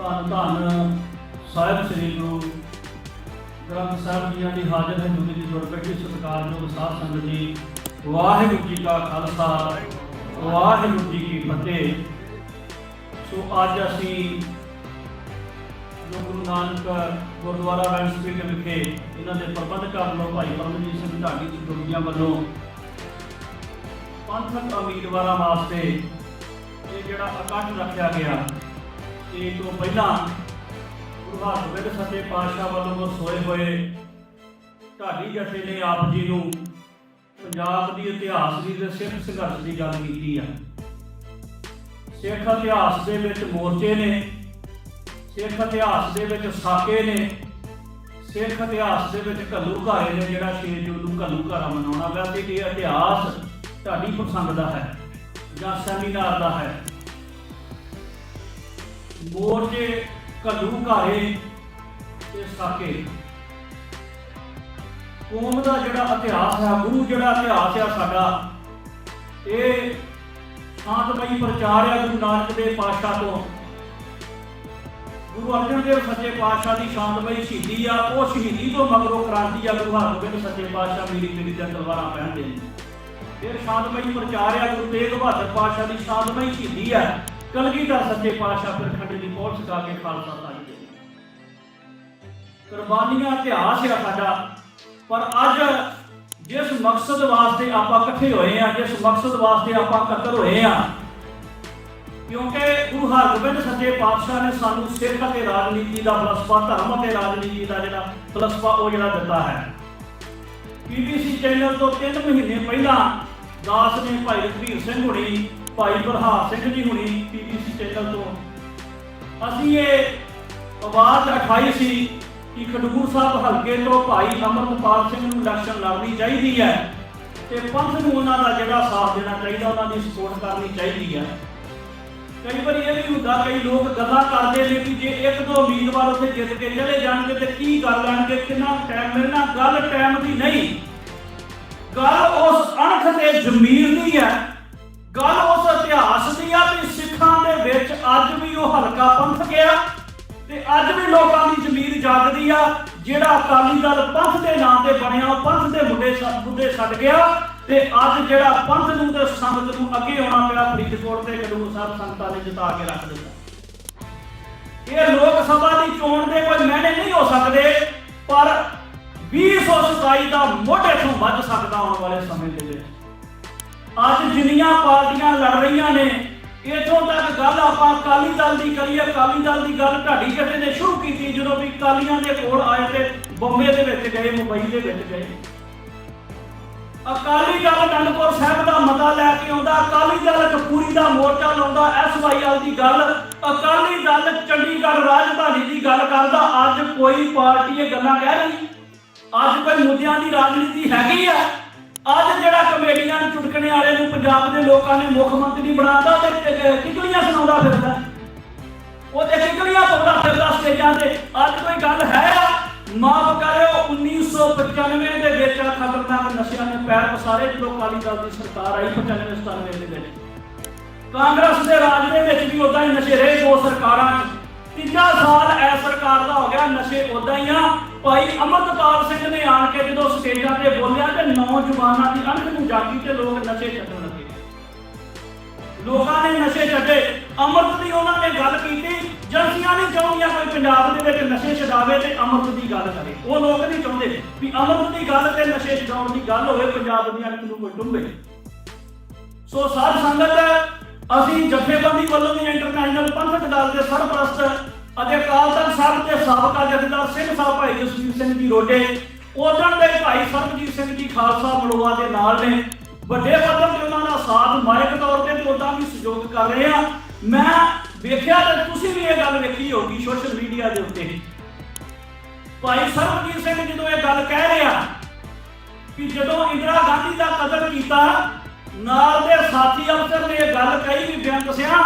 ਧੰਨ ਧੰਨ ਸਾਹਿਬ ਸ੍ਰੀ ਗੁਰੂ ਗ੍ਰੰਥ ਸਾਹਿਬ ਜੀ ਦੀ ਹਾਜ਼ਰ ਹੈ ਜੁਗੀ ਦੀ ਗੁਰਬਖਸ਼ੀ ਨੂੰ ਸਾਧ ਸੰਗਤ ਜੀ। ਵਾਹਿਗੁਰੂ ਜੀ ਕਾ ਖਾਲਸਾ, ਵਾਹਿਗੁਰੂ ਜੀ ਕੀ ਫਤਿਹ। ਸੋ ਅੱਜ ਅਸੀਂ ਜੋ ਗੁਰੂ ਨਾਨਕ ਗੁਰਦੁਆਰਾ ਵੈਂਸਪੀਟ ਵਿਖੇ ਇਹਨਾਂ ਦੇ ਪ੍ਰਬੰਧਕਾਂ ਵੱਲੋਂ ਭਾਈ ਪਰਮਜੀਤ ਸਿੰਘ ਢਾਡੀ ਜੀ ਗੁਰੂਆਂ ਵੱਲੋਂ ਪੰਥਕ ਉਮੀਦਵਾਰਾਂ ਵਾਸਤੇ ਇਹ ਜਿਹੜਾ ਇਕੱਠ ਰੱਖਿਆ ਗਿਆ। ਇਹ ਤੋਂ ਪਹਿਲਾਂ ਗੁਰੂ ਹਰਗੋਬਿੰਦ ਸੱਚੇ ਪਾਤਸ਼ਾਹ ਵੱਲੋਂ ਸੋਏ ਹੋਏ ਢਾਡੀ ਜਥੇ ਨੇ ਆਪ ਜੀ ਨੂੰ ਪੰਜਾਬ ਦੀ ਇਤਿਹਾਸ ਦੀ ਤੇ ਸਿੱਖ ਸੰਘਰਸ਼ ਦੀ ਗੱਲ ਕੀਤੀ ਆ। ਸਿੱਖ ਇਤਿਹਾਸ ਦੇ ਵਿੱਚ ਮੋਰਚੇ ਨੇ, ਸਿੱਖ ਇਤਿਹਾਸ ਦੇ ਵਿੱਚ ਸਾਕੇ ਨੇ, ਸਿੱਖ ਇਤਿਹਾਸ ਦੇ ਵਿੱਚ ਘੱਲੂ ਘਾਰੇ ਨੇ ਜਿਹੜਾ 6 ਜੂਨ ਨੂੰ ਘੱਲੂ ਘਾਰਾ ਮਨਾਉਣਾ ਵੈਸੇ ਇਹ ਇਤਿਹਾਸ ਢਾਡੀ ਪਸੰਦ ਦਾ ਹੈ ਜਾਂ ਸੈਮੀਨਾਰ ਦਾ ਹੈ। ਮੋਰਚੇ ਘੱਲੂ ਘਾਰੇ ਤੇ ਸਾਕੇ। ਕੌਮ ਦਾ ਜਿਹੜਾ ਇਤਿਹਾਸ ਹੈ ਗੁਰੂ ਜਿਹੜਾ ਇਤਿਹਾਸ ਹੈ ਸਾਡਾ, ਇਹ ਸ਼ਾਂਤਮਈ ਪ੍ਰਚਾਰ ਹੈ ਗੁਰੂ ਨਾਨਕ ਦੇਵ ਪਾਤਸ਼ਾਹ ਤੋਂ। ਗੁਰੂ ਅਰਜਨ ਦੇਵ ਸੱਚੇ ਪਾਤਸ਼ਾਹ ਦੀ ਸ਼ਾਂਤਮਈ ਸ਼ਹੀਦੀ ਆ, ਉਹ ਸ਼ਹੀਦੀ ਤੋਂ ਮਗਰੋਂ ਕ੍ਰਾਂਤੀ ਆ ਗੁਰੂ ਹਰਗੋਬਿੰਦ ਸੱਚੇ ਪਾਤਸ਼ਾਹ ਮੇਰੀ ਤੇਰੀ ਦੀਆਂ ਤਲਵਾਰਾਂ ਪਹਿਨਦੇ ਨੇ ਫਿਰ ਸ਼ਾਂਤਮਈ ਪ੍ਰਚਾਰ ਆ, ਗੁਰੂ ਤੇਗ ਬਹਾਦਰ ਪਾਤਸ਼ਾਹ ਦੀ ਸ਼ਾਂਤਮਈ ਸ਼ਹੀਦੀ ਆ। ਕਲਗੀਧਰ ਸੱਚੇ ਪਾਤਸ਼ਾਹ ਫਿਰ ਖੰਡ ਦੀ ਪਹੁੰਚ ਸਕਾ ਕੇ ਖਾਲਸਾ ਤਾਜ ਦੇ। ਕੁਰਬਾਨੀਆਂ ਇਤਿਹਾਸ ਹੈ ਸਾਡਾ, ਪਰ ਅੱਜ ਜਿਸ ਮਕਸਦ ਵਾਸਤੇ ਆਪਾਂ ਇਕੱਠੇ ਹੋਏ ਆ ਜਿਸ ਮਕਸਦ ਵਾਸਤੇ ਆਪਾਂ ਇਕੱਤਰ ਹੋਏ ਆ ਕਿਉਂਕਿ ਗੁਰੂ ਹਰਗੋਬਿੰਦ ਸੱਚੇ ਪਾਤਸ਼ਾਹ ਨੇ ਸਾਨੂੰ ਸਿੱਖ ਅਤੇ ਰਾਜਨੀਤੀ ਦਾ ਫਲਸਫਾ, ਧਰਮ ਅਤੇ ਰਾਜਨੀਤੀ ਦਾ ਜਿਹੜਾ ਫਲਸਫਾ ਉਹ ਜਿਹੜਾ ਦਿੱਤਾ ਹੈ। ਪੀਬੀਸੀ ਚੈਨਲ ਤੋਂ 3 ਮਹੀਨੇ ਪਹਿਲਾਂ ਦਾਸ ਨੇ ਭਾਈ ਰਘਬੀਰ ਸਿੰਘ ਹੁਣੀ ਭਾਈ ਪ੍ਰਹਾਰ ਸਿੰਘ ਜੀ ਹੁਣੀ ਪੀਬੀਸੀ ਚੈਨਲ ਤੋਂ। ਅਸੀਂ ਇਹ ਆਵਾਜ਼ ਉਠਾਈ ਸੀ ਕਿ ਖਡੂਰ ਸਾਹਿਬ ਹਲਕੇ ਤੋਂ ਭਾਈ ਅਮਰਪਾਲ ਸਿੰਘ ਨੂੰ ਇਲੈਕਸ਼ਨ ਲੜਨੀ ਚਾਹੀਦੀ ਹੈ ਤੇ ਪੰਥ ਨੂੰ ਉਹਨਾਂ ਦਾ ਜਿਹੜਾ ਸਾਥ ਦੇਣਾ ਚਾਹੀਦਾ, ਉਹਨਾਂ ਦੀ ਸਪੋਰਟ ਕਰਨੀ ਚਾਹੀਦੀ ਹੈ। ਕਈ ਵਾਰੀ ਇਹ ਵੀ ਹੁੰਦਾ, ਕਈ ਲੋਕ ਗੱਲਾਂ ਕਰਦੇ ਨੇ ਕਿ ਜੇ ਇੱਕ ਦੋ ਉਮੀਦਵਾਰ ਉੱਥੇ ਜਿੱਤ ਕੇ ਚਲੇ ਜਾਣਗੇ ਤੇ ਕੀ ਗੱਲ ਲੈਣਗੇ ਕਿੰਨਾ ਟਾਈਮ ਮਿਲਣਾ ਗੱਲ ਟਾਈਮ ਦੀ ਨਹੀਂ। ਗੱਲ ਉਸ ਅਣਖ ਤੇ ਜ਼ਮੀਰ ਦੀ ਹੈ। ਗੱਲ ਉਸ ਇਤਿਹਾਸ ਦੀ ਆ ਵੀ ਸਿੱਖਾਂ ਦੇ ਵਿੱਚ ਅੱਜ ਵੀ ਉਹ ਹਲਕਾ ਪੰਥ ਗਿਆ ਤੇ ਅੱਜ ਵੀ ਲੋਕਾਂ ਦੀ ਜ਼ਮੀਰ ਜਾਗਦੀ ਆ, ਜਿਹੜਾ ਅਕਾਲੀ ਦਲ ਪੰਥ ਦੇ ਨਾਂ ਤੇ ਬਣਿਆ ਪੰਥ ਦੇ ਮੁੱਦੇ ਛੱਡ ਛੱਡ ਗਿਆ ਤੇ ਅੱਜ ਜਿਹੜਾ ਪੰਥ ਨੂੰ ਤੇ ਸੰਗਤ ਨੂੰ ਅੱਗੇ ਆਉਣਾ ਪਿਆ, ਫਰੀਦਕੋਟ ਤੇ ਖਡੂਰ ਸਾਹਿਬ ਸੰਗਤਾਂ ਨੇ ਜਿਤਾ ਕੇ ਰੱਖ ਦਿੱਤਾ। ਇਹ ਲੋਕ ਸਭਾ ਦੀ ਚੋਣ ਦੇ ਕੋਈ ਮਹਿਨੇ ਨਹੀਂ ਹੋ ਸਕਦੇ, ਪਰ 2027 ਦਾ ਮੋਢੇ ਤੋਂ ਵੱਧ ਸਕਦਾ ਆਉਣ ਵਾਲੇ ਸਮੇਂ ਦੇ ਵਿੱਚ। ਅੱਜ ਜਿੰਨੀਆਂ ਪਾਰਟੀਆਂ ਲੜ ਰਹੀਆਂ ਨੇ, ਇਥੋਂ ਤੱਕ ਗੱਲ ਆਪਾਂ ਅਕਾਲੀ ਦਲ ਦੀ ਕਰੀਏ, ਅਕਾਲੀ ਦਲ ਦੀ ਗੱਲ ਢਾਡੀ ਜੱਟੇ ਨੇ ਸ਼ੁਰੂ ਕੀਤੀ ਜਦੋਂ ਵੀ ਅਕਾਲੀਆਂ ਦੇ ਕੋਲ ਆਏ ਤੇ ਬੰਬੇ ਦੇ ਵਿੱਚ ਗਏ, ਮੁੰਬਈ ਦੇ ਵਿੱਚ ਗਏ। ਅਕਾਲੀ ਦਲ ਅਨੰਦਪੁਰ ਸਾਹਿਬ ਦਾ ਮਤਾ ਲੈ ਕੇ ਆਉਂਦਾ, ਅਕਾਲੀ ਦਲ ਕਪੂਰੀ ਦਾ ਮੋਰਚਾ ਲਾਉਂਦਾ ਐਸਵਾਈਐਲ ਦੀ ਗੱਲ, ਅਕਾਲੀ ਦਲ ਚੰਡੀਗੜ੍ਹ ਰਾਜਧਾਨੀ ਦੀ ਗੱਲ ਕਰਦਾ, ਅੱਜ ਕੋਈ ਪਾਰਟੀ ਇਹ ਗੱਲਾਂ ਕਹਿ ਰਹੀ ਅੱਜ ਕੋਈ ਮੁੱਦਿਆਂ ਦੀ ਰਾਜਨੀਤੀ ਹੈਗੀ ਆ। ਅੱਜ ਜਿਹੜਾ ਕਮੇਡੀਆਂ ਚੁਟਕਣੇ ਵਾਲੇ ਨੂੰ ਪੰਜਾਬ ਦੇ ਲੋਕਾਂ ਨੇ ਮੁੱਖ ਮੰਤਰੀ ਬਣਾਤਾ ਤੇ ਕਿਕਲੀਆਂ ਸੁਣਾਉਂਦਾ ਫਿਰਦਾ। ਉਹ ਤੇ ਕਿਕਲੀਆਂ ਪਾਉਂਦਾ ਫਿਰਦਾ ਸਟੇਜਾਂ ਤੇ। ਅੱਜ ਕੋਈ ਗੱਲ ਹੈ ਆ? ਮਾਫ ਕਰਿਓ 1995 ਦੇ ਵਿੱਚ ਖਤਰਨਾਕ ਨਸ਼ਿਆਂ ਨੇ ਪੈਰ ਪਸਾਰੇ। ਜਦੋਂ ਅਕਾਲੀ ਦਲ ਦੀ ਸਰਕਾਰ ਆਈ 95 97 ਦੇ ਵਿੱਚ। ਕਾਂਗਰਸ ਦੇ ਰਾਜ ਦੇ ਵਿੱਚ ਵੀ ਉਦਾਂ ਹੀ ਨਸ਼ੇ ਰਹੇ ਦੋ ਸਰਕਾਰਾਂ। ਤੀਜਾ ਸਾਲ ਐ ਸਰਕਾਰ ਦਾ ਹੋ ਗਿਆ, ਨਸ਼ੇ ਉਦਾਂ ਹੀ ਆ। ਭਾਈ ਅਮਰਤਪਾਲ ਸਿੰਘ ਨੇ ਆਣ ਕੇ ਜਦੋਂ ਸਟੇਜਾਂ ਤੇ ਬੋਲਿਆ ਤੇ ਨੌਜਵਾਨਾਂ ਦੀ ਅੱਖ ਨੂੰ ਜਾਗੀ ਤੇ ਲੋਕ ਨਸ਼ੇ ਛੱਡਣ ਲੱਗੇ। ਲੋਕਾਂ ਨੇ ਨਸ਼ੇ ਛੱਡੇ। ਅਮਰਤ ਦੀ ਉਹਨਾਂ ਨੇ ਗੱਲ ਕੀਤੀ। ਏਜੰਸੀਆਂ ਨਹੀਂ ਚਾਹੁੰਦੀਆਂ ਕੋਈ ਪੰਜਾਬ ਦੇ ਵਿੱਚ ਨਸ਼ੇ ਛਡਾਵੇ ਤੇ ਅਮਰਤ ਦੀ ਗੱਲ ਕਰੇ। ਉਹ ਲੋਕ ਨਹੀਂ ਚਾਹੁੰਦੇ ਵੀ ਅਮਰਤ ਦੀ ਗੱਲ ਤੇ ਨਸ਼ੇ ਛਡਾਉਣ ਦੀ ਗੱਲ ਹੋਵੇ, ਪੰਜਾਬ ਦੀਆਂ ਅੱਖ ਨੂੰ ਕੋਈ ਡੁੰਬੇ। ਸੋ ਸਾਧ ਸੰਗਤ, ਅਸੀਂ ਜਥੇਬੰਦੀ ਵੱਲੋਂ ਵੀ ਇੰਟਰਨੈਸ਼ਨਲ ਪੰਥਕ ਦਲ ਦੇ ਸਰਪ੍ਰਸਤ ਅਤੇ ਅਕਾਲ ਤਖਤ ਸਾਹਿਬ ਦੇ ਸਾਬਕਾ ਜਥੇਦਾਰ ਸਿੰਘ ਸਾਹਿਬ ਭਾਈ ਜਸਵੀਰ ਸਿੰਘ ਜੀ ਰੋਡੇ ਉਦੋਂ ਦੇ ਭਾਈ ਸਰਬਜੀਤ ਸਿੰਘ ਜੀ ਖਾਲਸਾ ਮਲੋਆ ਦੇ ਨਾਲ ਨੇ। ਵੱਡੇ ਪੱਧਰ ਤੇ ਉਹਨਾਂ ਦਾ ਸਾਥ ਮਾਇਕ ਤੌਰ ਤੇ ਉਦਾਂ ਵੀ ਸਹਿਯੋਗ ਕਰ ਰਹੇ ਆ। ਮੈਂ ਵੇਖਿਆ ਤੇ ਤੁਸੀਂ ਵੀ ਇਹ ਗੱਲ ਵੇਖੀ ਹੋਗੀ ਸੋਸ਼ਲ ਮੀਡੀਆ ਦੇ ਉੱਤੇ। ਭਾਈ ਸਰਬਜੀਤ ਸਿੰਘ ਜਦੋਂ ਇਹ ਗੱਲ ਕਹਿ ਰਿਹਾ ਕਿ ਜਦੋਂ ਇੰਦਰਾ ਗਾਂਧੀ ਦਾ ਕਤਲ ਕੀਤਾ, ਨਾਲ ਦੇ ਸਾਥੀ ਅਫਸਰ ਨੇ ਇਹ ਗੱਲ ਕਹੀ ਵੀ ਬੇਅੰਤ ਸਿਆ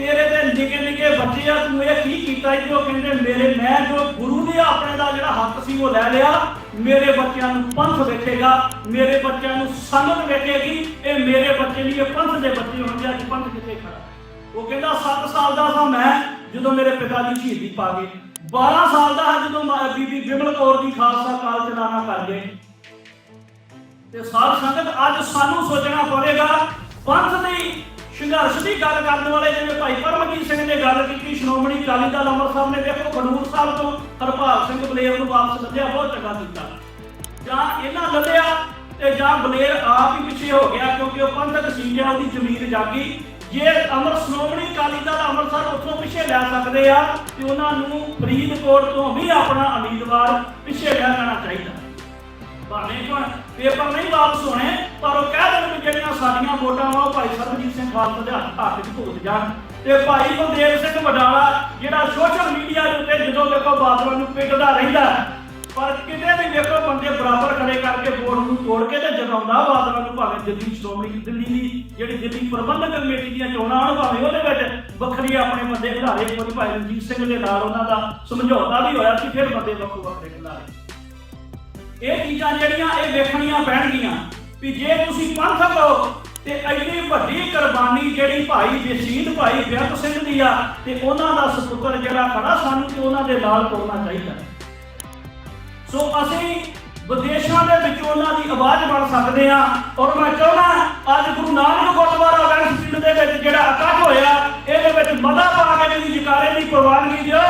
ਤੇਰੇ ਦੇ ਨਿੱਕੇ ਨਿੱਕੇ ਬੱਚੇ ਆ, ਤੂੰ ਇਹ ਕੀ ਕੀਤਾ ਜੀ ਉਹ ਕਹਿੰਦੇ ਮੇਰੇ, ਮੈਂ ਜੋ ਗੁਰੂ ਨੇ ਆਪਣੇ ਦਾ ਜਿਹੜਾ ਹੱਕ ਸੀ ਉਹ ਲੈ ਲਿਆ। ਮੇਰੇ ਬੱਚਿਆਂ ਨੂੰ ਪੰਥ ਵੇਖੇਗਾ, ਮੇਰੇ ਬੱਚਿਆਂ ਨੂੰ ਸੰਗਤ ਵੇਖੇਗੀ। ਇਹ ਮੇਰੇ ਬੱਚੇ ਨਹੀਂ, ਇਹ ਪੰਥ ਦੇ ਬੱਚੇ ਹੋਣਗੇ, ਅੱਜ ਪੰਥ ਕਿੱਥੇ ਖੜਾ? ਉਹ ਕਹਿੰਦਾ 7 ਸਾਲ ਦਾ ਸਾਂ ਮੈਂ, ਜਦੋਂ ਮੇਰੇ ਪਿਤਾ ਜੀ ਸ਼ਹੀਦੀ ਪਾ ਗਏ। 12 ਸਾਲ ਦਾ ਹਾਂ ਜਦੋਂ ਮਾਂ- ਬੀਬੀ ਬਿਮਲ ਕੌਰ ਦੀ ਖਾਲਸਾ ਕਾਲ ਚਲਾਣਾ ਕਰ ਗਏ। ਤੇ ਸਾਧ ਸੰਗਤ ਅੱਜ ਸਾਨੂੰ ਸੋਚਣਾ ਪਵੇਗਾ, ਪੰਥ ਦੀ ਸੰਘਰਸ਼ ਦੀ ਗੱਲ ਕਰਨ ਵਾਲੇ ਜਿਵੇਂ ਭਾਈ ਪਰਮਜੀਤ ਸਿੰਘ ਨੇ ਗੱਲ ਕੀਤੀ, ਸ਼੍ਰੋਮਣੀ ਅਕਾਲੀ ਦਲ ਅੰਮ੍ਰਿਤਸਰ ਨੇ ਦੇਖੋ ਖਡੂਰ ਸਾਹਿਬ ਤੋਂ ਹਰਪਾਲ ਸਿੰਘ ਬਲੇਰ ਨੂੰ ਵਾਪਸ ਲੱਦਿਆ ਬਹੁਤ ਚੰਗਾ ਕੀਤਾ। ਜਾਂ ਇਹਨਾਂ ਲੱਦਿਆ ਤੇ ਜਾਂ ਬਲੇਰ ਆਪ ਹੀ ਪਿੱਛੇ ਹੋ ਗਿਆ ਕਿਉਂਕਿ ਉਹ ਪੰਥਕ ਸੀ ਗਿਆ ਉਹਦੀ ਜ਼ਮੀਰ ਜਾਗੀ। ਜੇ ਅਮਰ, ਸ਼੍ਰੋਮਣੀ ਅਕਾਲੀ ਦਲ ਅੰਮ੍ਰਿਤਸਰ ਉੱਥੋਂ ਪਿੱਛੇ ਲੈ ਸਕਦੇ ਆ ਤੇ ਉਹਨਾਂ ਨੂੰ ਫਰੀਦਕੋਟ ਤੋਂ ਵੀ ਆਪਣਾ ਉਮੀਦਵਾਰ ਪਿੱਛੇ ਲੈ ਜਾਣਾ ਚਾਹੀਦਾ। ਭਾਵੇਂ ਕੋਣ ਪੇਪਰ ਨਹੀਂ ਵਾਪਸ ਹੋਣੇ, ਪਰ ਉਹ ਕਹਿ ਦੇਣ ਵੀ ਜਿਹੜੀਆਂ ਸਾਡੀਆਂ ਵੋਟਾਂ ਵਾ, ਉਹ ਭਾਈ ਸਰਬਜੀਤ ਸਿੰਘ ਖਾਲਸਾ ਦੇ ਹੱਥ 'ਚ ਭੁਗਤ ਜਾਣ। ਤੇ ਭਾਈ ਬਲਦੇਵ ਸਿੰਘ ਵਡਾਲਾ, ਜਿਹੜਾ ਸੋਸ਼ਲ ਮੀਡੀਆ ਦੇ ਉੱਤੇ ਜਦੋਂ ਵੇਖੋ ਬਾਦਲਾਂ ਨੂੰ ਪਿੱਟਦਾ ਰਹਿੰਦਾ, ਪਰ ਕਿਤੇ ਵੀ ਵੇਖੋ ਬੰਦੇ ਬਰਾਬਰ ਖੜੇ ਕਰਕੇ ਵੋਟ ਨੂੰ ਤੋੜ ਕੇ ਤੇ ਜਗਾਉਂਦਾ ਬਾਦਲਾਂ ਨੂੰ, ਭਾਵੇਂ ਦਿੱਲੀ ਸ਼੍ਰੋਮਣੀ ਦਿੱਲੀ ਦੀ ਜਿਹੜੀ ਦਿੱਲੀ ਪ੍ਰਬੰਧਕ ਕਮੇਟੀ ਦੀਆਂ ਚੋਣਾਂ ਹੋਣ, ਭਾਵੇਂ ਉਹਦੇ ਵਿੱਚ ਵੱਖਰੀ ਆਪਣੇ ਬੰਦੇ ਖਿਡਾਰੇ ਕੋਈ ਭਾਈ ਰਣਜੀਤ ਸਿੰਘ ਦੇ ਨਾਲ ਉਹਨਾਂ ਦਾ ਸਮਝੌਤਾ ਵੀ ਹੋਇਆ ਸੀ, ਫਿਰ ਬੰਦੇ ਵੱਖੋ ਵੱਖਰੇ ਖਿਡਾਰੇ। ਇਹ ਚੀਜ਼ਾਂ ਜਿਹੜੀਆਂ ਇਹ ਵੇਖਣੀਆਂ ਪੈਣਗੀਆਂ ਵੀ ਜੇ ਤੁਸੀਂ ਪੰਥਕ ਹੋ ਤੇ ਐਡੀ ਵੱਡੀ ਕੁਰਬਾਨੀ ਜਿਹੜੀ ਭਾਈ ਜਸੀਦ ਭਾਈ ਬੇਅੰਤ ਸਿੰਘ ਦੀ ਆ ਤੇ ਉਹਨਾਂ ਦਾ ਸੁਪੁੱਤਰ ਜਿਹੜਾ ਖੜਾ ਸਾਨੂੰ ਤੇ ਉਹਨਾਂ ਦੇ ਨਾਲ ਤੁਰਨਾ ਚਾਹੀਦਾ। ਸੋ ਅਸੀਂ ਵਿਦੇਸ਼ਾਂ ਦੇ ਵਿੱਚ ਉਹਨਾਂ ਦੀ ਆਵਾਜ਼ ਬਣ ਸਕਦੇ ਆ ਔਰ ਮੈਂ ਚਾਹੁੰਦਾ ਅੱਜ ਗੁਰੂ ਨਾਨਕ ਗੁਰਦੁਆਰਾ ਵੈਂਸਫੀਲਡ ਦੇ ਵਿੱਚ ਜਿਹੜਾ ਇਕੱਠ ਹੋਇਆ, ਇਹਦੇ ਵਿੱਚ ਮਦਾ ਪਾ ਕੇ ਜਿਹੜੀ ਜਕਾਰੇ ਦੀ ਪ੍ਰਵਾਨਗੀ ਦਿਓ।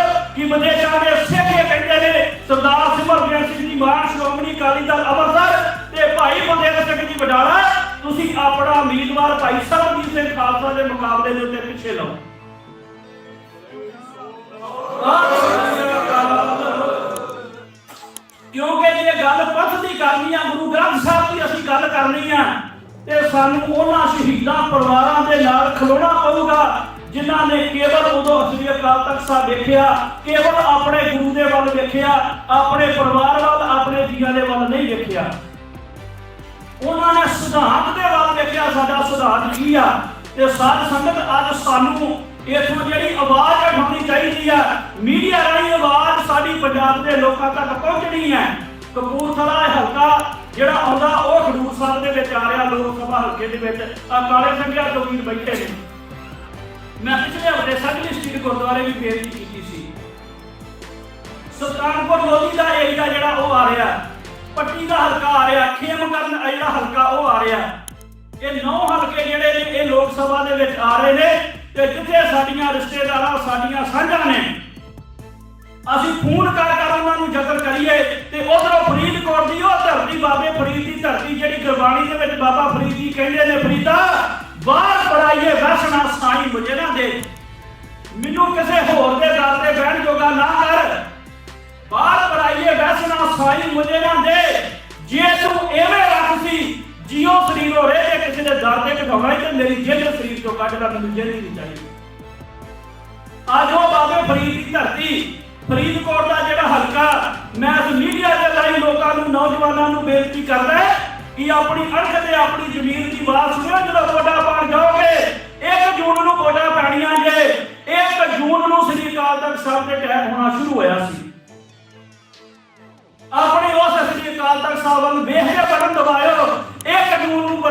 ਕਿ ਵਿਦੇਸ਼ਾਂ ਦੇ ਸਿੱਖ ਕਹਿੰਦੇ ਨੇ, ਸਰਦਾਰ ਸਿਮਰਜੀਤ ਸਿੰਘ ਜੀ ਮਾਨ ਸ਼੍ਰੋਮਣੀ ਅਕਾਲੀ ਦਲ ਅੰਮ੍ਰਿਤਸਰ ਤੇ ਭਾਈ ਬਲਦੇਵ ਸਿੰਘ ਜੀ ਵਡਾਲਾ, ਤੁਸੀਂ ਆਪਣਾ ਉਮੀਦਵਾਰ ਭਾਈ ਸਰਬਜੀਤ ਸਿੰਘ ਖਾਲਸਾ ਦੇ ਮੁਕਾਬਲੇ ਦੇ ਉੱਤੇ ਪਿੱਛੇ ਲਾਓ। ਕਿਉਂਕਿ ਜੇ ਗੱਲ ਪੰਥ ਦੀ ਕਰਨੀ ਆ, ਗੁਰੂ ਗ੍ਰੰਥ ਸਾਹਿਬ ਦੀ ਅਸੀਂ ਗੱਲ ਕਰਨੀ ਆ, ਤੇ ਸਾਨੂੰ ਉਹਨਾਂ ਸ਼ਹੀਦਾਂ ਪਰਿਵਾਰਾਂ ਦੇ ਨਾਲ ਖਲੋਣਾ ਪਊਗਾ ਜਿਨ੍ਹਾਂ ਨੇ ਕੇਵਲ ਉਦੋਂ ਸ੍ਰੀ ਅਕਾਲ ਤਖਤ ਸਾਹਿਬ ਵੇਖਿਆ, ਕੇਵਲ ਆਪਣੇ ਗੁਰੂ ਦੇ ਵੱਲ ਵੇਖਿਆ, ਆਪਣੇ ਪਰਿਵਾਰ ਵੱਲ, ਆਪਣੇ ਜੀਆਂ ਦੇ ਵੱਲ ਨਹੀਂ ਵੇਖਿਆ। ਉਹਨਾਂ ਨੇ ਸਿਧਾਂਤ ਦੇ ਵੱਲ ਵੇਖਿਆ, ਸਾਡਾ ਸਿਧਾਂਤ ਕੀ ਆ? ਤੇ ਸਾਧ ਸੰਗਤ ਅੱਜ ਸਾਨੂੰ ਇਥੋਂ ਜਿਹੜੀ ਆਵਾਜ਼ ਉਠਾਉਣੀ ਚਾਹੀਦੀ ਆ, ਮੀਡੀਆ ਰਾਹੀਂ ਆਵਾਜ਼ ਸਾਡੀ ਪੰਜਾਬ ਦੇ ਲੋਕਾਂ ਤੱਕ ਪਹੁੰਚਣੀ ਹੈ। ਕਪੂਰਥਲਾ ਹਲਕਾ ਜਿਹੜਾ ਆਉਂਦਾ, ਉਹ ਖਡੂਰ ਸਾਹਿਬ ਦੇ ਵਿੱਚ ਆ ਰਿਹਾ, ਲੋਕ ਸਭਾ ਹਲਕੇ ਦੇ ਵਿੱਚ। ਆ ਕਾਲੇ ਸੰਘਿਆ ਤੋਂ ਵੀਰ ਬੈਠੇ ਨੇ। ਮੈਂ ਪਿਛਲੇ ਹਫ਼ਤੇ ਸਗਲੀ ਸਟਰੀਟ ਗੁਰਦੁਆਰੇ ਵੀ ਬੇਨਤੀ ਕੀਤੀ ਸੀ। ਸੁਲਤਾਨਪੁਰ ਲੋਧੀ ਦਾ ਏਰੀਆ ਜਿਹੜਾ ਉਹ ਆ ਰਿਹਾ। ਪੱਟੀ ਦਾ ਹਲਕਾ ਆ ਰਿਹਾ, ਖੇਮਕਰਨ ਜਿਹੜਾ ਹਲਕਾ ਉਹ ਆ ਰਿਹਾ। ਇਹ ਨੌ ਹਲਕੇ ਜਿਹੜੇ ਨੇ, ਇਹ ਲੋਕ ਸਭਾ ਦੇ ਵਿੱਚ ਆ ਰਹੇ ਨੇ ਤੇ ਜਿੱਥੇ ਸਾਡੀਆਂ ਰਿਸ਼ਤੇਦਾਰਾਂ, ਸਾਡੀਆਂ ਸਾਂਝਾਂ ਨੇ। ਅਸੀਂ ਫੋਨ ਕਰ ਕਰ ਉਹਨਾਂ ਨੂੰ ਜ਼ਿਕਰ ਕਰੀਏ ਤੇ ਉਧਰੋਂ ਫਰੀਦਕੋਟ ਦੀ, ਉਹ ਧਰਤੀ ਬਾਬੇ ਫਰੀਦ ਦੀ ਧਰਤੀ ਜਿਹੜੀ ਗੁਰਬਾਣੀ ਦੇ ਵਿੱਚ ਬਾਬਾ ਫਰੀਦ ਜੀ ਕਹਿੰਦੇ ਨੇ, ਫਰੀਦਾ, ਬਾਹਰ ਪੜਾਈਏ ਵੈਸਣਾ ਤੋਂ ਮੈਨੂੰ ਜੇਲ੍ਹ ਨਹੀਂ ਚਾਹੀਦੀ ਅੱਜ ਉਹ ਬਾਬੇ, ਫਰੀਦ ਦੀ ਧਰਤੀ। ਫਰੀਦਕੋਟ ਦਾ ਜਿਹੜਾ ਹਲਕਾ ਮੈਂ ਇਸ ਮੀਡੀਆ ਦੇ ਰਾਹੀਂ ਲੋਕਾਂ ਨੂੰ, ਨੌਜਵਾਨਾਂ ਨੂੰ ਬੇਨਤੀ ਕਰਦਾ ਕਿ ਆਪਣੀ ਅਣਖ ਤੇ ਆਪਣੀ ਜ਼ਮੀਨ ਦੀ ਬਾਤ ਸੁਣਿਓ ਜਦੋਂ ਵੋਟਾਂ ਪਾਣ ਜਾਓਗੇ 1 ਜੂਨ ਨੂੰ ਵੋਟਾਂ ਪੈਣੀਆਂ ਜੇ 1 ਜੂਨ ਨੂੰ ਸ੍ਰੀ ਅਕਾਲ ਤਖਤ ਸਾਹਿਬ ਦੇ ਟਾਈਮ ਹੋਣਾ ਸ਼ੁਰੂ ਹੋਇਆ ਸੀ। ਆਪਣੇ ਉਸ ਸ੍ਰੀ ਅਕਾਲ ਤਖਤ ਸਾਹਿਬ ਵੱਲ ਵੇਖ ਕੇ ਬਟਨ ਦਬਾਇਓ।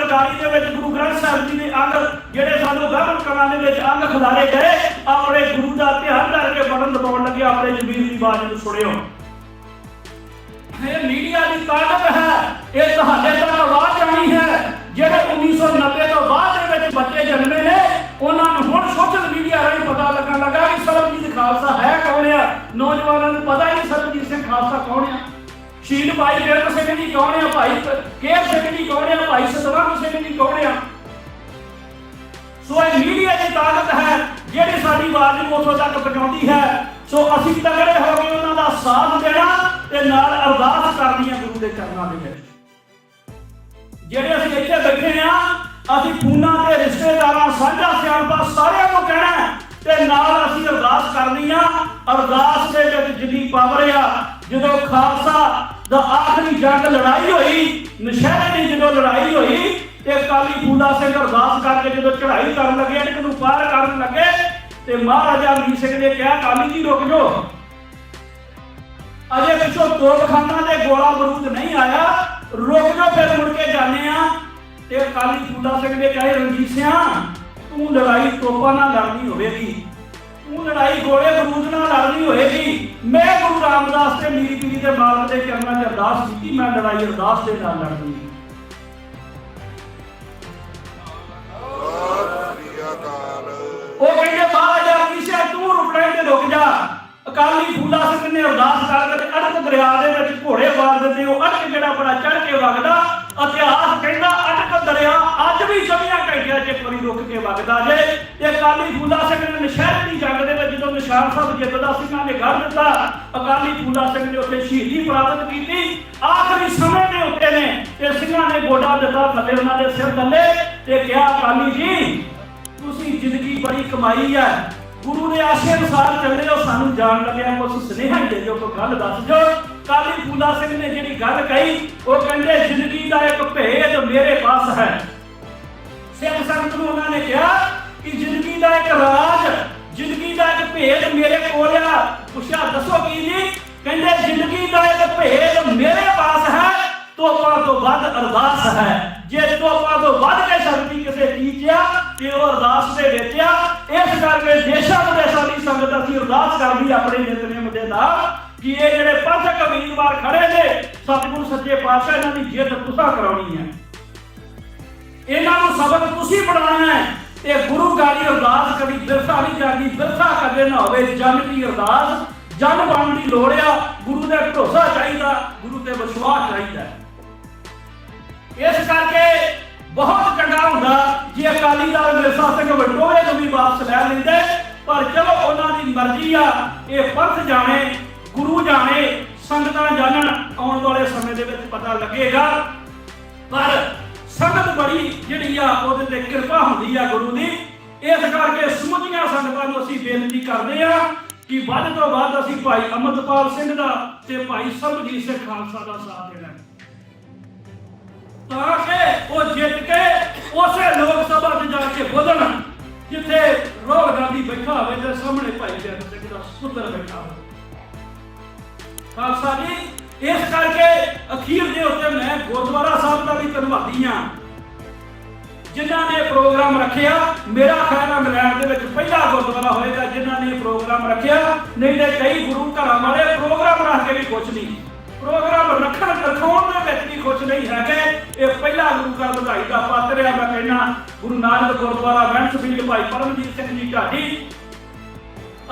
1 ਦੇ ਵਿੱਚ ਗੁਰੂ ਗ੍ਰੰਥ ਸਾਹਿਬ ਜੀ ਦੇ ਅੰਗ, ਜਿਹੜੇ ਸਾਨੂੰ ਗਾਹਨ ਕਰਾਂ ਦੇ ਵਿੱਚ ਅੰਗ ਖਿਲਾਰੇ ਗਏ, ਆਪਣੇ ਗੁਰੂ ਦਾ ਧਿਆਨ ਕਰਕੇ ਬਟਨ ਦਬਾਉਣ ਲੱਗੇ, ਆਪਣੇ ਜ਼ਮੀਰ ਦੀ ਆਵਾਜ਼ ਨੂੰ ਸੁਣਿਓ। ਇਹ ਮੀਡੀਆ ਦੀ ਤਾਕਤ ਹੈ, ਇਹ ਤੁਹਾਡੇ ਤੱਕ ਆਵਾਜ਼ ਆਣੀ ਹੈ। ਜਿਹੜੇ 1990 ਤੋਂ ਬਾਅਦ ਦੇ ਵਿੱਚ ਬੱਚੇ ਜਨਮੇ ਨੇ, ਉਹਨਾਂ ਨੂੰ ਹੁਣ ਸੋਸ਼ਲ ਮੀਡੀਆ ਰਾਹੀਂ ਪਤਾ ਲੱਗਣ ਲੱਗਾ ਕਿ ਸਰਬਜੀਤ ਖਾਲਸਾ ਹੈ ਕੌਣ ਆ? ਨੌਜਵਾਨਾਂ ਨੂੰ ਪਤਾ ਹੀ ਨਹੀਂ ਸਰਬਜੀਤ ਸਿੰਘ ਖਾਲਸਾ ਕੌਣ ਆ। ਸ਼ਹੀਦ ਭਾਈ ਬਿਰਕ ਸਿੰਘ ਜੀ ਕੌਣ ਆ ਭਾਈ? ਕੇਰ ਸਿੰਘ ਜੀ ਕੌਣ ਆ? ਭਾਈ ਸਤਵੰਤ ਸਿੰਘ ਜੀ ਕੌਣ ਆ? ਸੋ ਇਹ ਮੀਡੀਆ ਦੀ ਤਾਕਤ ਹੈ, ਜਿਹੜੀ ਸਾਡੀ ਆਵਾਜ਼ ਨੂੰ ਉੱਥੋਂ ਤੱਕ ਪਹੁੰਚਾਉਂਦੀ ਹੈ। ਸੋ ਅਸੀਂ ਤਗੜੇ ਹੋ ਕੇ ਉਹਨਾਂ ਦਾ ਸਾਥ ਦੇਣਾ ਤੇ ਨਾਲ ਅਰਦਾਸ ਕਰਨੀ ਹੈ ਗੁਰੂ ਦੇ ਚਰਨਾਂ ਦੇ ਵਿੱਚ। ਜਿਹੜੇ ਅਸੀਂ ਇੱਥੇ ਬੈਠੇ ਆ, ਅਸੀਂ ਫੋਨਾਂ ਤੇ ਰਿਸ਼ਤੇਦਾਰਾਂ, ਸਾਂਝਾ ਸਿਆਣਪਾ ਸਾਰਿਆਂ ਨੂੰ ਕਹਿਣਾ ਤੇ ਨਾਲ ਅਸੀਂ ਅਰਦਾਸ ਕਰਨੀ ਆ। ਅਰਦਾਸ ਦੇ ਵਿੱਚ ਜਿੰਨੀ ਪਾਵਰ ਆ, ਜਦੋਂ ਖਾਲਸਾ ਦਾ ਆਖਰੀ ਜੰਗ ਲੜਾਈ ਹੋਈ, ਨਸ਼ਹਿਰੇ ਦੀ ਜਦੋਂ ਲੜਾਈ ਹੋਈ, ਤੇ ਕਾਲੀ ਫੂਲਾ ਸਿੰਘ ਅਰਦਾਸ ਕਰਕੇ ਜਦੋਂ ਚੜ੍ਹਾਈ ਕਰਨ ਲੱਗੇ ਅਣਕ ਨੂੰ ਪਾਰ ਕਰਨ ਲੱਗੇ, ਤੇ ਮਹਾਰਾਜਾ ਰਣਜੀਤ ਸਿੰਘ ਨੇ ਕਿਹਾ ਕਾਲੀ ਜੀ, ਰੁਕ ਜਾਓ। ਅਜੇ ਪਿੱਛੋਂ ਤੋਪਖਾਨਾ ਦੇ ਗੋਲਾ ਬਰੂਦ ਨਹੀਂ ਆਇਆ। ਰੁਕ ਜਾਓ ਫਿਰ ਮੁੜ ਕੇ ਜਾਣੇ ਆ ਤੇ ਕਾਲੀ ਫੂਲਾ ਸਿੰਘ ਨੇ ਕਹੇ ਰਣਜੀਤ ਸਿਆ, ਤੂੰ ਲੜਾਈ ਤੋਪਾਂ ਨਾਲ ਲੜਨੀ ਹੋਵੇਗੀ। ਤੂੰ ਲੜਾਈ ਗੋਲੇ ਬਰੂਦ ਨਾਲ ਲੜਨੀ ਹੋਏਗੀ। ਮੈਂ ਗੁਰੂ ਰਾਮਦਾਸ ਤੇ ਮੀਰੀ ਪੀਰੀ ਦੇ ਮਾਲਕ ਦੇ ਚਰਨਾਂ 'ਚ ਅਰਦਾਸ ਕੀਤੀ ਮੈਂ ਲੜਾਈ ਅਰਦਾਸ ਦੇ ਨਾਲ ਲੜਨੀ ਉਹ ਕਹਿੰਦੇ ਮਹਾਰਾਜਾ ਕਿਸੇ ਤੂੰ ਰੁਕਣੇ ਤੇ ਰੁਕ ਜਾ। ਅਕਾਲੀ ਫੂਲਾ ਸਿੰਘ ਨੇ ਅਰਦਾਸ ਕਰਕੇ ਅੜਕ ਦਰਿਆ ਦੇ ਵਿੱਚ ਘੋੜੇ ਵਾਰ ਦਿੰਦੇ ਉਹ ਅੜਕ ਜਿਹੜਾ ਬੜਾ ਚੜ ਕੇ ਵਗਦਾ ਇਤਿਹਾਸ ਕਹਿੰਦਾ ਅੜਕ ਦਰਿਆ ਅੱਜ ਵੀ ਸਮਿਆ ਘੰਟਿਆਂ 'ਚ ਇੱਕ ਰੁਕ ਕੇ ਵਗਦਾ ਜੇ। ਤੇ ਅਕਾਲੀ ਫੂਲਾ ਸਿੰਘ ਨੇ ਨਸ਼ਹਿਰ ਦੀ ਜੰਗ ਦੇ ਵਿੱਚ ਜਦੋਂ ਨਿਸ਼ਾਨ ਸਾਹਿਬ ਜਿੱਤਦਾ ਸਿੰਘਾਂ ਨੇ ਘਰ ਦਿੱਤਾ। ਅਕਾਲੀ ਫੂਲਾ ਸਿੰਘ ਨੇ ਉੱਥੇ ਸ਼ਹੀਦੀ ਪ੍ਰਾਪਤ ਕੀਤੀ। ਆਖਰੀ ਸਮੇਂ ਦੇ ਉੱਤੇ ਨੇ ਤੇ ਸਿੰਘਾਂ ਨੇ ਗੋਡਾ ਦਿੱਤਾ ਥੱਲੇ, ਉਹਨਾਂ ਦੇ ਸਿਰ ਥੱਲੇ ਤੇ ਕਿਹਾ, ਅਕਾਲੀ ਜੀ, ਤੁਸੀਂ ਜ਼ਿੰਦਗੀ ਬੜੀ ਕਮਾਈ ਹੈ। ਗੁਰੂ ਦੇ ਆਸ਼ੇ ਅਨੁਸਾਰ ਚੱਲੇ ਹੋ, ਸਾਨੂੰ ਜਾਣ ਲੱਗਿਆ ਕੁਝ ਸੁਨੇਹਾ ਦੇ ਦਿਓ, ਕੋਈ ਗੱਲ ਦੱਸ ਦਿਓ। ਕਾਲੀ ਫੂਲਾ ਸਿੰਘ ਨੇ ਜਿਹੜੀ ਗੱਲ ਕਹੀ ਉਹ ਕਹਿੰਦੇ ਜ਼ਿੰਦਗੀ ਦਾ ਇੱਕ ਭੇਦ ਮੇਰੇ ਪਾਸ ਹੈ ਸਿੱਖ ਸੰਗਤ ਨੂੰ ਉਹਨਾਂ ਨੇ ਕਿਹਾ ਕਿ ਜ਼ਿੰਦਗੀ ਦਾ ਇੱਕ ਰਾਜ ਜ਼ਿੰਦਗੀ ਦਾ ਇੱਕ ਭੇਦ ਮੇਰੇ ਕੋਲ ਆ ਪੁੱਛਿਆ ਦੱਸੋ ਕੀ ਜੀ ਕਹਿੰਦੇ ਜ਼ਿੰਦਗੀ ਦਾ ਇੱਕ ਭੇਦ ਮੇਰੇ ਪਾਸ ਹੈ ਤੋਪਾਂ ਤੋਂ ਵੱਧ ਅਰਦਾਸ ਹੈ ਜੇ ਤੋਪਾਂ ਤੋਂ ਵੱਧ ਕੇ ਸ਼ਕਤੀ ਕਿਸੇ ਚੀਜ਼ 'ਚ ਆ ਤੇ ਉਹ ਅਰਦਾਸ ਦੇ ਵਿੱਚ ਆ ਇਸ ਕਰਕੇ ਦੇਸ਼ਾਂ ਵਿਦੇਸ਼ਾਂ ਦੀ ਸੰਗਤ ਅਸੀਂ ਅਰਦਾਸ ਕਰਦੀ ਆਪਣੇ ਨਿਤਨੇਮ ਦੇ ਨਾਲ ਕਿ ਇਹ ਜਿਹੜੇ ਪੰਥਕ ਉਮੀਦਵਾਰ ਖੜੇ ਨੇ, ਸਤਿਗੁਰੂ ਸੱਚੇ ਪਾਤਸ਼ਾਹ ਇਹਨਾਂ ਦੀ ਜਿੱਤ ਤੁਸਾਂ ਕਰਾਉਣੀ ਹੈ। ਇਹਨਾਂ ਨੂੰ ਸਬਕ ਤੁਸੀਂ ਪੜਾਉਣਾ ਹੈ ਤੇ ਗੁਰੂ ਗਾੜੀ ਅਰਦਾਸ ਕਦੀ ਬਿਰਥਾ ਨਹੀਂ ਜਾਂਦੀ ਬਿਰਥਾ ਕਦੇ ਨਾ ਹੋਵੇ। ਜਨ ਦੀ ਅਰਦਾਸ, ਜਨ ਬਣਨ ਦੀ ਲੋੜ ਆ। ਗੁਰੂ ਦੇ ਭਰੋਸਾ ਚਾਹੀਦਾ, ਗੁਰੂ ਤੇ ਵਿਸ਼ਵਾਸ ਚਾਹੀਦਾ ਇਸ ਕਰਕੇ ਬਹੁਤ ਚੰਗਾ ਹੁੰਦਾ ਜੇ ਅਕਾਲੀ ਦਲ ਮਿਰਸਾ ਸਿੰਘ ਵਡੋਲੇ ਨੂੰ ਵੀ ਵਾਪਸ ਲੈ ਲੈਂਦੇ, ਪਰ ਚਲੋ ਉਹਨਾਂ ਦੀ ਮਰਜ਼ੀ ਆ, ਇਹ ਪੰਥ ਜਾਣੇ ਗੁਰੂ ਜਾਣੇ ਸੰਗਤਾਂ ਜਾਣਨ ਆਉਣ ਵਾਲੇ ਸਮੇਂ ਦੇ ਵਿੱਚ ਪਤਾ ਲੱਗੇਗਾ। ਪਰ ਸੰਗਤ ਬੜੀ ਜਿਹੜੀ ਆ, ਉਹਦੇ ਤੇ ਕਿਰਪਾ ਹੁੰਦੀ ਆ ਗੁਰੂ ਦੀ। ਇਸ ਕਰਕੇ ਸਮੁੱਚੀਆਂ ਸੰਗਤਾਂ ਨੂੰ ਅਸੀਂ ਬੇਨਤੀ ਕਰਦੇ ਆ ਕਿ ਵੱਧ ਤੋਂ ਵੱਧ ਅਸੀਂ ਭਾਈ ਅਮਰਪਾਲ ਸਿੰਘ ਦਾ ਤੇ ਭਾਈ ਸਰਬਜੀਤ ਸਿੰਘ ਖਾਲਸਾ ਦਾ ਸਾਥ ਦੇਣਾ। ਤਾਂ ਕਿ ਉਹ ਜਿੱਤ ਕੇ ਉਸੇ ਲੋਕ ਸਭਾ 'ਚ ਜਾ ਕੇ ਬੋਲਣ, ਜਿੱਥੇ ਰੋਹ ਗਾਂਧੀ ਬੈਠਾ ਹੋਵੇ ਤੇ ਸਾਹਮਣੇ ਭਾਈ ਜਨ ਸਿੰਘ ਦਾ ਸੁੰਦਰ ਬੈਠਾ ਹੋਵੇ ਖਾਲਸਾ ਜੀ, ਇਸ ਕਰਕੇ ਅਖੀਰ ਦੇ ਉੱਤੇ ਮੈਂ ਗੁਰਦੁਆਰਾ ਸਾਹਿਬ ਦਾ ਵੀ ਧੰਨਵਾਦੀ ਹਾਂ। ਜਿਨ੍ਹਾਂ ਨੇ ਪ੍ਰੋਗਰਾਮ ਰੱਖਿਆ, ਮੇਰਾ ਖਿਆਲ ਹੈ ਇੰਗਲੈਂਡ ਦੇ ਵਿੱਚ ਪਹਿਲਾ ਗੁਰਦੁਆਰਾ ਹੋਏਗਾ ਜਿਨ੍ਹਾਂ ਨੇ ਪ੍ਰੋਗਰਾਮ ਰੱਖਿਆ। ਨਹੀਂ ਤੇ ਕਈ ਗੁਰੂ ਘਰਾਂ ਵਾਲੇ ਪ੍ਰੋਗਰਾਮ ਰੱਖ ਕੇ ਵੀ ਕੁਝ ਨਹੀਂ। ਪ੍ਰੋਗਰਾਮ ਰੱਖਣ, ਰਖਾਉਣ ਦੇ ਵਿੱਚ ਵੀ ਕੁਝ ਨਹੀਂ ਹੈਗੇ। ਇਹ ਪਹਿਲਾ ਗੁਰੂ ਘਰ ਵਧਾਈ ਦਾ ਪਾਤਰ ਆ ਮੈਂ ਕਹਿੰਦਾ, ਗੁਰੂ ਨਾਨਕ ਗੁਰਦੁਆਰਾ ਵੈਂਸਫੀਲਡ ਭਾਈ ਪਰਮਜੀਤ ਸਿੰਘ ਜੀ ਢਾਡੀ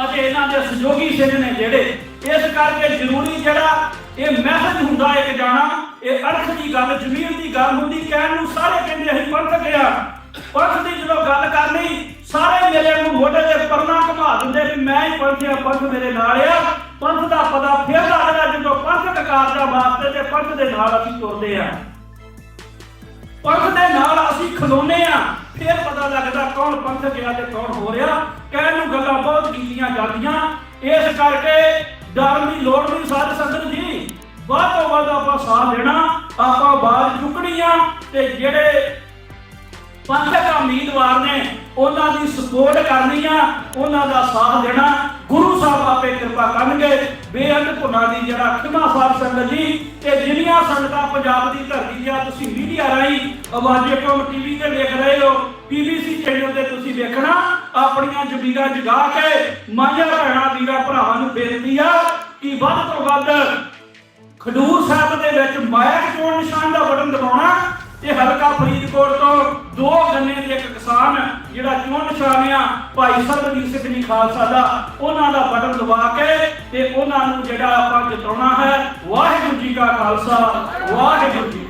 ਅਤੇ ਇਹਨਾਂ ਦੇ ਸਹਿਯੋਗੀ ਸਿੰਘ ਨੇ ਜਿਹੜੇ, ਇਸ ਕਰਕੇ ਜ਼ਰੂਰੀ ਜਿਹੜਾ ਇਹ ਮੈਸੇਜ ਹੁੰਦਾ ਇੱਕ ਜਾਣਾ, ਇਹ ਅਰਥ ਦੀ ਗੱਲ ਜ਼ਮੀਰ ਦੀ ਗੱਲ ਹੁੰਦੀ, ਕਹਿਣ ਨੂੰ ਸਾਰੇ ਕਹਿੰਦੇ ਅਸੀਂ ਪੰਥ ਗਿਆ ਪੰਥ ਦੀ ਜਦੋਂ ਗੱਲ ਕਰਨੀ, ਸਾਰੇ ਮੇਰੇ ਨੂੰ ਮੋਢੇ ਤੇ ਪਰਨਾ ਘੁਮਾ ਦਿੰਦੇ ਵੀ ਮੈਂ ਹੀ ਪੰਥਿਆ ਪੰਥ ਮੇਰੇ ਨਾਲ ਆ। ਪੰਥ ਦਾ ਪਤਾ ਫਿਰ ਲੱਗਦਾ ਜਦੋਂ ਪੰਥਕ ਕਾਰਜਾਂ ਵਾਸਤੇ ਤੇ ਪੰਥ ਦੇ ਨਾਲ ਅਸੀਂ ਤੁਰਦੇ ਆ। ਪੰਥ ਦੇ ਨਾਲ ਅਸੀਂ ਖਲੋਨੇ ਆ। ਫਿਰ ਪਤਾ ਲੱਗਦਾ ਕੌਣ ਪੰਥ ਗਿਆ ਤੇ ਕੌਣ ਹੋ ਰਿਹਾ। ਕਹਿਣ ਨੂੰ ਗੱਲਾਂ ਬਹੁਤ ਕੀਤੀਆਂ ਜਾਂਦੀਆਂ। ਇਸ ਕਰਕੇ ਡਰ ਦੀ ਲੋੜ ਨਹੀਂ ਸਾਧ ਸੰਗਤ ਜੀ ਵੱਧ ਤੋਂ ਵੱਧ ਆਪਾਂ ਸਾਥ ਦੇਣਾ। ਆਪਾਂ ਬਾਤ ਚੁੱਕਣੀ ਆ ਤੇ ਜਿਹੜੇ ਪੰਥਕ ਉਮੀਦਵਾਰ ਨੇ, ਉਹਨਾਂ ਦੀ ਸਪੋਰਟ ਕਰਨੀ ਆ, ਉਹਨਾਂ ਦਾ ਸਾਥ ਦੇਣਾ। ਗੁਰੂ ਸਾਹਿਬ ਆਪੇ ਕਿਰਪਾ ਕਰਨਗੇ। ਬੇਅੰਤ ਭੁੱਲਾਂ ਦੀ ਜਿਹੜਾ ਖਿਮਾ ਸਾਹਿਬ ਸੰਗਤ ਜੀ, ਤੇ ਜਿੰਨੀਆਂ ਸੰਗਤਾਂ ਪੰਜਾਬ ਦੀ ਧਰਤੀ ਦੀਆਂ ਤੁਸੀਂ ਮੀਡੀਆ ਰਾਹੀਂ, ਆਵਾਜ਼ੇ ਕੌਮ ਟੀਵੀ ਤੇ ਵੇਖ ਰਹੇ ਹੋ ਪੀਬੀਸੀ ਚੈਨਲ ਤੇ ਤੁਸੀਂ ਵੇਖਣਾ, ਆਪਣੀਆਂ ਜ਼ਮੀਰਾਂ ਜਗਾ ਕੇ ਮਾਝਾ ਭੈਣਾਂ, ਵੀਰਾਂ ਭਰਾਵਾਂ ਨੂੰ ਬੇਨਤੀ ਆ ਕਿ ਵੱਧ ਤੋਂ ਵੱਧ ਖਡੂਰ ਸਾਹਿਬ ਦੇ ਵਿੱਚ ਮਾਇਕ ਚੋਣ ਨਿਸ਼ਾਨ ਦਾ ਬਟਨ ਦਬਾਉਣਾ? ਤੇ ਹਲਕਾ ਫਰੀਦਕੋਟ ਤੋਂ ਦੋ ਗੰਨੇ ਦੇ ਇੱਕ ਕਿਸਾਨ, ਜਿਹੜਾ ਚੋਣ ਨਿਸ਼ਾਨ ਭਾਈ ਸਰਬਜੀਤ ਸਿੰਘ ਜੀ ਖਾਲਸਾ ਦਾ, ਉਹਨਾਂ ਦਾ ਬਟਨ ਦਬਾ ਕੇ ਤੇ ਉਹਨਾਂ ਨੂੰ ਜਿਹੜਾ ਆਪਾਂ ਜਿਤਾਉਣਾ ਹੈ, ਵਾਹਿਗੁਰੂ ਜੀ ਕਾ ਖਾਲਸਾ, ਵਾਹਿਗੁਰੂ ਜੀ